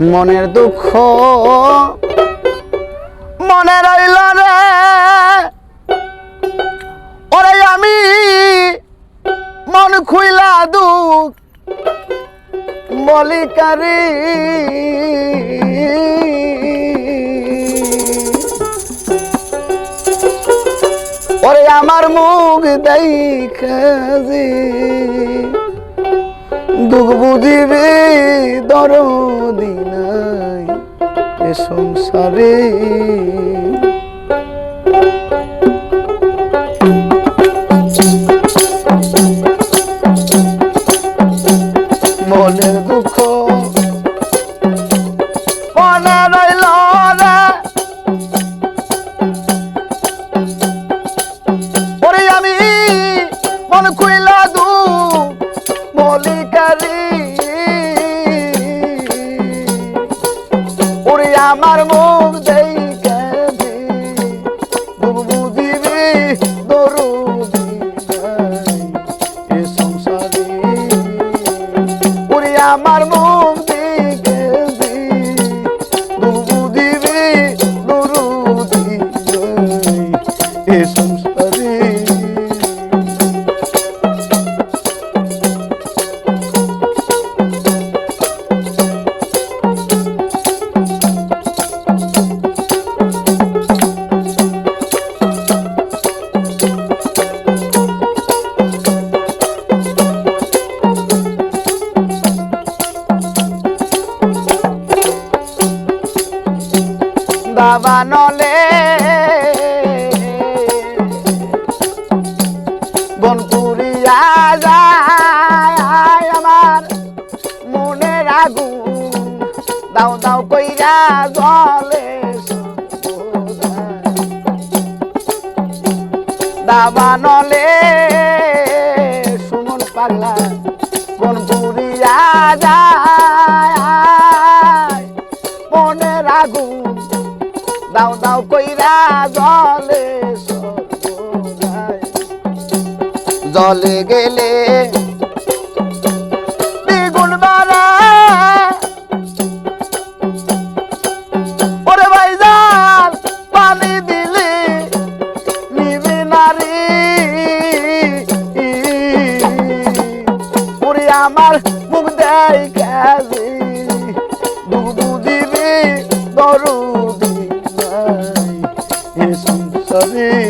মনের দুঃখ মনে রইল রে। ওরে আমি মন খুইলা দুঃখ বলিকারি। ওরে আমার মুখ দেখে দুঃখ বুঝিবে দরদি নাই এ সংসারে। আমার মুখ বাবা নলে। বনপুরিয়া যায় আমার মনের আগুন। দাও দাও কইরা জলে দাবা নলে, সুমন পাগলা বনপুরিয়া যায়। দাও কইরা জলে জলে গেলে দ্বিগুণ বাড়া। পানি দিলে নারী। আমার মুখ দেয় কাজে, দুধু দিবি দরুদি সংসারে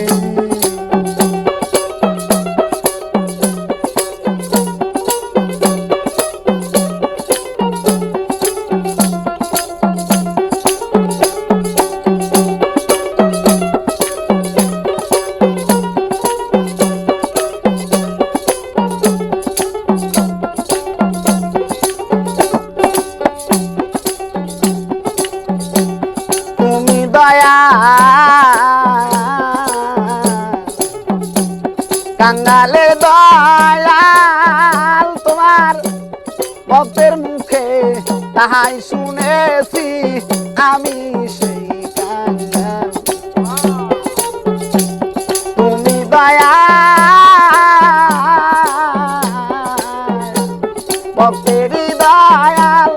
কাঙ্গালে দয়াল তোমার ভক্তের মুখে তাহাই শুনেছি, আমি সেই তুমি দয়া ভক্তেরই দয়াল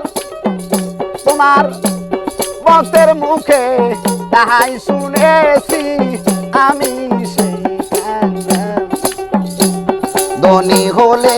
তোমার ভক্তের মুখে তাহাই শুনেছি, আমি সেই ধনী হলে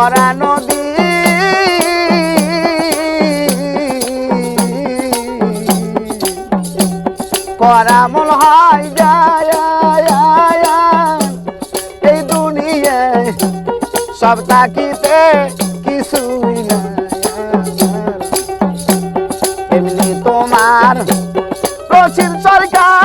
ভরা নদী। করামল হয়, যায় এই দুনিয়ায় সব তাকিতে কিছুই না এমনি তোমার রসিদ সরকার